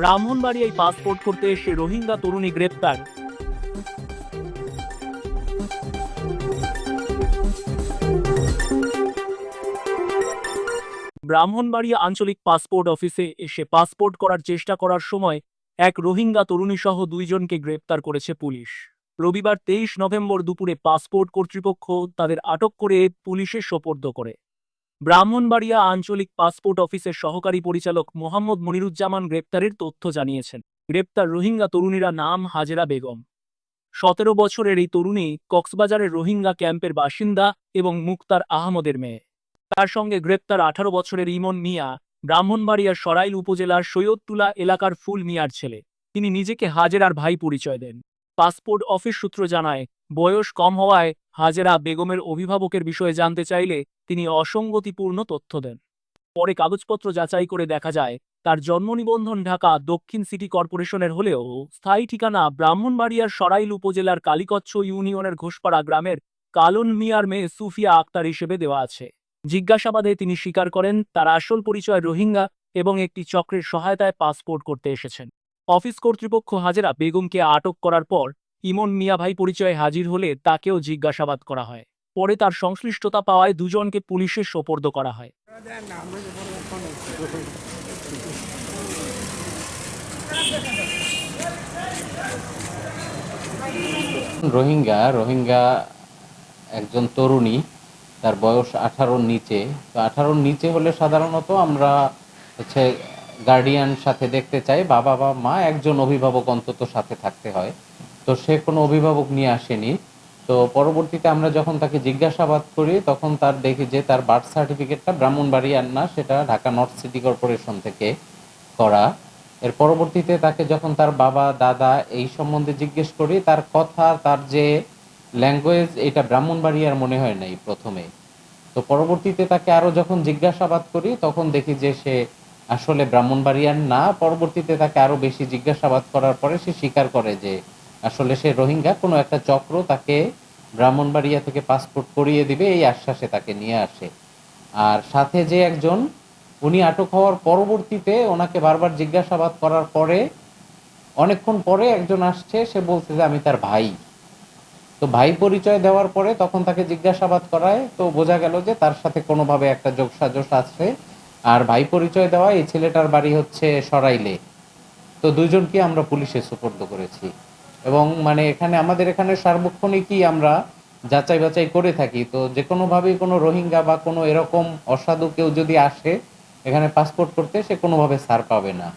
ব্রাহ্মণবাড়িয়ায় passport করতে এসে রোহিঙ্গা তরুণী গ্রেপ্তার। ব্রাহ্মণবাড়িয়া আঞ্চলিক পাসপোর্ট অফিসে এসে পাসপোর্ট করার চেষ্টা করার সময় এক রোহিঙ্গা তরুণী সহ দুইজনকে গ্রেপ্তার করেছে পুলিশ। রবিবার তেইশ নভেম্বর দুপুরে পাসপোর্ট কর্তৃপক্ষ তাদের আটক করে পুলিশের সোপর্দ করে। ব্রাহ্মণবাড়িয়া আঞ্চলিক পাসপোর্ট অফিসের সহকারী পরিচালক মোহাম্মদ মনিরুজ্জামান গ্রেপ্তারের তথ্য জানিয়েছেন। গ্রেপ্তার রোহিঙ্গা তরুণীরা নাম হাজেরা বেগম। সতেরো বছরের এই তরুণী কক্সবাজারের রোহিঙ্গা ক্যাম্পের বাসিন্দা এবং মুক্তার আহমদের মেয়ে। তার সঙ্গে গ্রেপ্তার আঠারো বছরের ইমন মিয়া, ব্রাহ্মণবাড়িয়ার সরাইল উপজেলার সৈয়দতুলা এলাকার ফুল মিয়ার ছেলে। তিনি নিজেকে হাজেরার ভাই পরিচয় দেন। পাসপোর্ট অফিস সূত্র জানায়, বয়স কম হওয়ায় হাজেরা বেগমের অভিভাবকের বিষয়ে জানতে চাইলে তিনি অসঙ্গতিপূর্ণ তথ্য দেন। পরে কাগজপত্র যাচাই করে দেখা যায়, তার জন্ম নিবন্ধন ঢাকা দক্ষিণ সিটি কর্পোরেশনের হলেও স্থায়ী ঠিকানা ব্রাহ্মণবাড়িয়ার সরাইল উপজেলার কালিকচ্ছ ইউনিয়নের ঘোষপাড়া গ্রামের কালন মিয়ার মেয়ে সুফিয়া আক্তার হিসেবে দেওয়া আছে। জিজ্ঞাসাবাদে তিনি স্বীকার করেন, তার আসল পরিচয় রোহিঙ্গা এবং একটি চক্রের সহায়তায় পাসপোর্ট করতে এসেছেন। অফিস কর্তৃপক্ষ হাজেরা বেগমকে আটক করার পর ইমন মিয়া ভাই পরিচয়ে হাজির হলে তাকেও জিজ্ঞাসাবাদ করা হয়। পরে তার সংশ্লিষ্টতা পাওয়ায় দুজনকে পুলিশের সোপর্দ করা হয়। রোহিঙ্গা রোহিঙ্গা একজন তরুণী, তার বয়স আঠারোর নিচে। তো আঠারোর নিচে হলে সাধারণত আমরা হচ্ছে গার্ডিয়ান সাথে দেখতে চাই, বাবা বা মা, একজন অভিভাবক অন্তত সাথে থাকতে হয়। তো সে কোনো অভিভাবক নিয়ে আসেনি। তো পরবর্তীতে আমরা যখন তাকে জিজ্ঞাসাবাদ করি, তখন তার দেখি যে তার বার্থ সার্টিফিকেটটা ব্রাহ্মণবাড়িয়ার না সেটা ঢাকা নর্থ সিটি কর্পোরেশন থেকে করা। এর পরবর্তীতে তাকে যখন তার বাবা, দাদা এই সম্বন্ধে জিজ্ঞেস করি, তার কথা, তার যে ল্যাঙ্গুয়েজ এটা ব্রাহ্মণবাড়িয়ার মনে হয় নাই প্রথমে। তো পরবর্তীতে তাকে আরও যখন জিজ্ঞাসাবাদ করি, তখন দেখি যে সে আসলে ব্রাহ্মণবাড়িয়ার না পরবর্তীতে তাকে আরও বেশি জিজ্ঞাসাবাদ করার পরে সে স্বীকার করে যে আসলে সে রোহিঙ্গা। কোনো একটা চক্র তাকে ব্রাহ্মণবাড়িয়া থেকে পাসপোর্ট করিয়ে দিবে, এই আশ্বাসে তাকে নিয়ে আসে। আর সাথে যে একজন, উনি আটক হওয়ার পরবর্তীতে ওনাকে বারবার জিজ্ঞাসাবাদ করার পরে, অনেকক্ষণ পরে একজন আসছে, সে বলছে যে, আমি তার ভাই। তো ভাই পরিচয় দেওয়ার পরে তখন তাকে জিজ্ঞাসাবাদ করায়, তো বোঝা গেল যে তার সাথে কোনোভাবে একটা যোগসাজশ আছে। আর ভাই পরিচয় দেওয়া এই ছেলেটার বাড়ি হচ্ছে সরাইলে। তো দুইজনকে আমরা পুলিশে সুপর্দ করেছি। এবং মানে এখানে আমাদের এখানে সার্বক্ষণিকই আমরা যাচাই বাছাই করে থাকি। তো যে কোনোভাবেই কোনো রোহিঙ্গা বা কোনো এরকম অসাধু কেউ যদি আসে, এখানে পাসপোর্ট করতে, সে কোনোভাবে ছাড় পাবে না।